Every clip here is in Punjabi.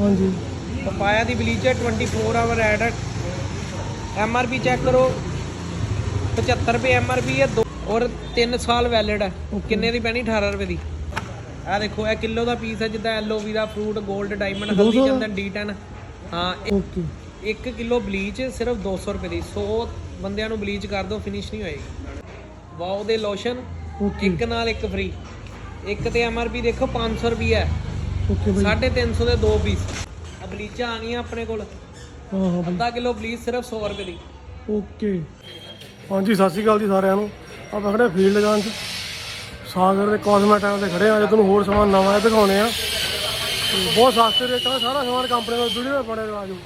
ਹਾਂਜੀ। ਪਪਾਇਆ ਦੀ ਬਲੀਚ ਹੈ 24 hour and M R P check ਕਰੋ। 75 ਰੁਪਏ ਐਮ ਆਰ ਪੀ ਹੈ ਦੋ- ਔਰ 3 ਸਾਲ ਵੈਲਿਡ ਹੈ. ਕਿੰਨੇ ਦੀ ਪੈਣੀ? 18 ਰੁਪਏ ਦੀ। ਆ ਦੇਖੋ ਇਹ ਕਿਲੋ ਦਾ ਪੀਸ ਹੈ ਜਿੱਦਾਂ ਐਲਓਵੀ ਦਾ ਫਰੂਟ 골ਡ ਡਾਇਮੰਡ ਦੋ ਹਲਦੀ ਦਾ? ਚੰਦਨ ਡੀ10 ਹਾਂ ਓਕੇ 1 ਕਿਲੋ ਬਲੀਚ ਸਿਰਫ 200 ਰੁਪਏ ਦੀ। 100 ਬੰਦਿਆਂ ਨੂੰ ਬਲੀਚ ਕਰ ਦਿਓ ਫਿਨਿਸ਼ ਨਹੀਂ ਹੋਏਗੀ। ਵਾਓ ਦੇ ਲੋਸ਼ਨ ਇੱਕ ਨਾਲ ਇੱਕ ਫ੍ਰੀ ਇੱਕ ਤੇ ਐਮ ਆਰ ਪੀ ਦੇਖੋ 500 ਰੁਪਏ ਹੈ। ਓਕੇ ਬਾਈ। 350 ਦੇ ਦੋ ਪੀਸ। ਆ ਬਲੀਚਾਂ ਆ ਗਈਆਂ ਆਪਣੇ ਕੋਲ। ਹਾਂ ਹਾਂ ਬਾਈ। ਅੱਧਾ ਕਿਲੋ ਬਲੀਚ ਸਿਰਫ 100 ਰੁਪਏ ਦੀ। ਓਕੇ। ਹਾਂਜੀ ਸਤਿ ਸ਼੍ਰੀ ਅਕਾਲ ਜੀ ਸਾਰਿਆਂ ਨੂੰ। ਆਪਾਂ ਖੜੇ ਫੀਲਡ ਗਾਂ ਚ। ਸਾਗਰ ਦੇ ਕਾਸਮੈਟਿਕ ਤੇ ਖੜੇ ਆ ਅੱਜ ਤੁਹਾਨੂੰ ਹੋਰ ਸਮਾਨ ਨਵਾਂ ਜਿਹਾ ਦਿਖਾਉਣੇ ਆ। ਤੇ ਬਹੁਤ ਸਸਤੇ ਰੇਟਾਂ ਦਾ ਸਾਰਾ ਸਮਾਨ ਕੰਪਨੀ ਦਾ ਵੀਡੀਓ ਬਣੇ ਆਜੋ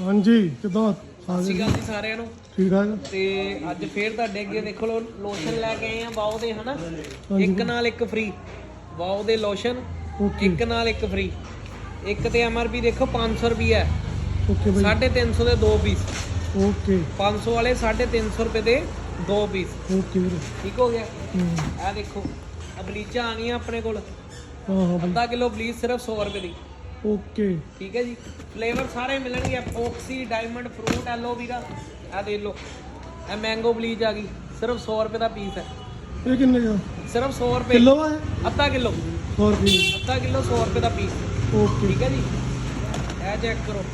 ਹਾਂਜੀ ਕਿਦਾਂ? ਸਤਿ ਸ਼੍ਰੀ ਅਕਾਲ ਜੀ ਸਾਰਿਆਂ ਨੂੰ। ਠੀਕ ਠਾਕ। ਤੇ ਅੱਜ ਫੇਰ ਤੁਹਾਡੇ ਅੱਗੇ ਦੇਖੋ ਲੋ ਲੋਸ਼ਨ ਲੈ ਕੇ ਆਏ ਆ ਵਾਓ ਦੇ ਹਨਾ? ਇੱਕ ਨਾਲ ਇੱਕ ਫ੍ਰੀ ਵਾਓ ਦੇ ਲੋਸ਼ਨ ਇੱਕ ਨਾਲ ਇੱਕ ਫ੍ਰੀ ਇੱਕ ਤੇ ਐਮਆਰਪੀ ਦੇਖੋ 500 ਰੁਪਏ ਹੈ ਓਕੇ ਬਾਈ। 350 ਦੇ ਦੋ ਪੀਸ ਓਕੇ। 500 ਵਾਲੇ 350 ਰੁਪਏ ਦੇ ਦੋ ਪੀਸ ਓਕੇ ਵੀਰੇ। ਠੀਕ ਹੋ ਗਿਆ? ਇਹ ਦੇਖੋ ਆ ਬਲੀਚਾਂ ਆ ਗਈਆਂ ਆਪਣੇ ਕੋਲ। ਹਾਂ ਹਾਂ ਅੱਧਾ ਕਿਲੋ ਬਲੀਚ ਸਿਰਫ 100 ਰੁਪਏ ਦੀ। ਓਕੇ। ਠੀਕ ਹੈ ਜੀ। ਫਲੇਵਰ ਸਾਰੇ ਮਿਲਣਗੇ ਐਪੋਕਸੀ ਡਾਇਮੰਡ ਫਰੂਟ ਐਲੋਵੀਰਾ ਆ ਦੇਖ ਲਓ। ਇਹ ਮੈਂਗੋ ਬਲੀਚ ਆ ਗਈ। ਸਿਰਫ 100 ਰੁਪਏ ਦਾ ਪੀਸ ਹੈ। ਇਹ ਕਿੰਨੇ ਦਾ? ਸਿਰਫ 100 ਰੁਪਏ। ਕਿਲੋ ਆ ਅੱਧਾ ਕਿਲੋ। 100 ਰੁਪਏ। ਅੱਧਾ ਕਿਲੋ 100 ਰੁਪਏ ਦਾ ਪੀਸ ਓਕੇ। ਠੀਕ ਹੈ ਜੀ। ਇਹ ਚੈੱਕ ਕਰੋ।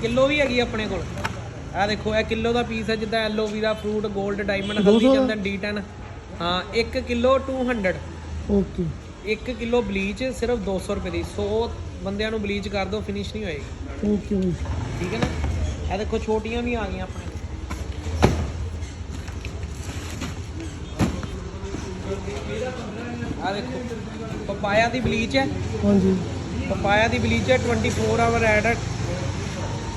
ਕਿਲੋ ਵੀ ਹੈਗੀ ਆਪਣੇ ਕੋਲ। ਆ ਦੇਖੋ ਇਹ ਕਿਲੋ ਦਾ ਪੀਸ ਹੈ ਜਿੱਦਾਂ ਐਲੋਵੀਰਾ ਫਰੂਟ 골ਡ ਡਾਇਮੰਡ ਹਲਦੀ? ਚੰਦਨ ਡੀ10 ਹਾਂ 1 ਕਿਲੋ 200 ਓਕੇ। 1 ਕਿਲੋ ਬਲੀਚ ਸਿਰਫ 200 ਰੁਪਏ ਦੀ। 100 ਬੰਦਿਆਂ ਨੂੰ ਬਲੀਚ ਕਰ ਦਿਓ ਫਿਨਿਸ਼ ਨਹੀਂ ਹੋਏਗੀ। ਓਕੇ ਬਾਈ ਠੀਕ ਹੈ ਨਾ? ਇਹ ਦੇਖੋ ਛੋਟੀਆਂ ਵੀ ਆ ਗਈਆਂ ਆਪਣੇ। ਆ ਦੇਖੋ ਪਪਾਇਆ ਦੀ ਬਲੀਚ ਹੈ। ਹਾਂਜੀ। ਪਪਾਇਆ ਦੀ ਬਲੀਚ ਹੈ 24 hour and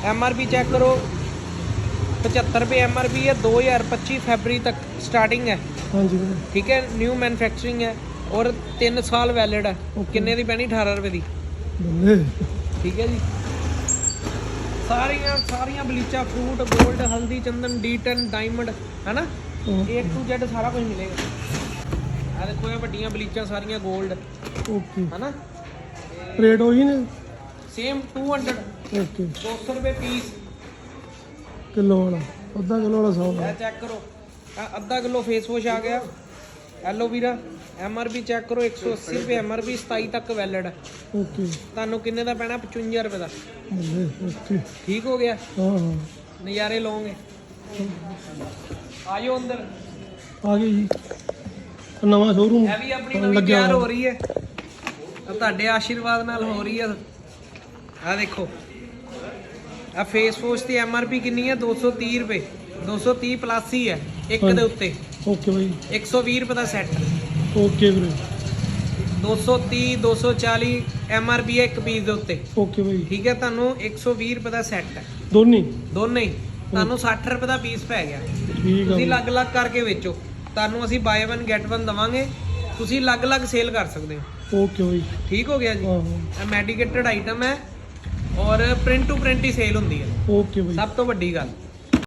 M R P check ਕਰੋ। 75 ਰੁਪਏ ਐਮ ਆਰ ਪੀ ਹੈ 2025 ਫੈਬਰੀ ਤੱਕ ਸਟਾਰਟਿੰਗ ਹੈ। ਹਾਂਜੀ। ਵੀਰੇ ਠੀਕ ਹੈ ਨਿਊ ਮੈਨੂਫੈਕਚਰਿੰਗ ਹੈ ਔਰ 3 ਸਾਲ ਵੈਲਿਡ ਹੈ. ਕਿੰਨੇ ਦੀ ਪੈਣੀ? 18 ਰੁਪਏ ਦੀ। ਬੱਲੇ ਠੀਕ ਹੈ ਜੀ। ਸਾਰੀਆਂ ਸਾਰੀਆਂ ਬਲੀਚਾ ਫਰੂਟ 골ਡ ਹਲਦੀ ਚੰਦਨ ਡੀ10 ਡਾਇਮੰਡ ਹੈਨਾ? A to Z ਸਾਰਾ ਕੁਝ ਮਿਲੇਗਾ। ਆ ਦੇਖੋ ਇਹ ਵੱਡੀਆਂ ਬਲੀਚਾਂ ਸਾਰੀਆਂ 골ਡ ਓਕੇ ਹੈਨਾ? ਰੇਟ ਹੋਈ ਨੇ? ਸੇਮ 200 ਓਕੇ 200 ਰੁਪਏ ਪੀਸ ਕਿਲੋ ਵਾਲਾ। ਅੱਧਾ ਕਿਲੋ ਵਾਲਾ 100 ਇਹ ਚੈੱਕ ਕਰੋ। ਆਹ ਅੱਧਾ ਕਿਲੋ ਫੇਸ ਵਾਸ਼ ਆ ਗਿਆ। Aloe vera M R P check ਕਰੋ 180 ਰੁਪਏ ਐਮ ਆਰ ਪੀ 27 ਤੱਕ ਵੈਲਿਡ ਹੈ। ਓਕੇ ਤੁਹਾਨੂੰ ਕਿੰਨੇ ਦਾ ਪੈਣਾ? 55 ਰੁਪਏ ਦਾ। ਬੱਲੇ ਓਕੇ ਠੀਕ ਹੋ ਗਿਆ? ਹਾਂ ਹਾਂ। ਨਜ਼ਾਰੇ ਲਓਗੇ। ਆਜੋ ਅੰਦਰ। ਆ ਗਈ ਜੀ। ਆਹ ਨਵਾਂ ਸ਼ੋਰੂਮ ਇਹ ਵੀ ਆਪਣੀ ਨਵੀਂ ਤਿਆਰ ਹੋ ਰਹੀ ਹੈ। ਆਹ ਤੁਹਾਡੇ ਆਸ਼ੀਰਵਾਦ ਨਾਲ ਹੋ ਰਹੀ ਹੈ। ਆ ਦੇਖੋ। ਆ ਫੇਸ ਵਾਸ਼ ਦੀ ਐਮ ਆਰ ਪੀ ਕਿੰਨੀ ਹੈ? 230 ਰੁਪਏ। 230 ਪਲੱਸ ਹੀ ਹੈ। ਇੱਕ ਦੇ ਉੱਤੇ। ਓਕੇ ਬਾਈ। 120 ਰੁਪਏ ਦਾ ਸੈੱਟ। ਓਕੇ ਵੀਰੇ। 230 240 ਐਮ ਆਰ ਪੀ ਹੈ ਇੱਕ ਪੀਸ ਦੇ ਉੱਤੇ। Okay bye. ਠੀਕ ਹੈ ਤੁਹਾਨੂੰ 120 ਰੁਪਏ ਦਾ ਸੈੱਟ ਹੈ। ਦੋਨੀ? ਦੋਨੇ। ਹੀ ਤੁਹਾਨੂੰ 60 ਰੁਪਏ ਦਾ ਪੀਸ ਪੈ ਗਿਆ। ਠੀਕ ਆ ਤੁਸੀਂ। ਅਲੱਗ-ਅਲੱਗ ਕਰਕੇ ਵੇਚੋ। ਤੁਹਾਨੂੰ ਅਸੀਂ ਬਾਏ 1 ਗੈਟ 1 ਦਵਾਂਗੇ। ਤੁਸੀਂ ਅਲੱਗ-ਅਲੱਗ ਸੇਲ ਕਰ ਸਕਦੇ ਹੋ। Okay bye. ਠੀਕ ਹੋ ਗਿਆ ਜੀ? ਇਹ ਮੈਡੀਕੇਟਡ ਆਈਟਮ ਹੈ। ਔਰ ਪ੍ਰਿੰਟ ਟੂ ਪ੍ਰਿੰਟ ਹੀ ਸੇਲ ਹੁੰਦੀ ਹੈ। Okay bye. ਸਭ ਤੋਂ ਵੱਡੀ ਗੱਲ।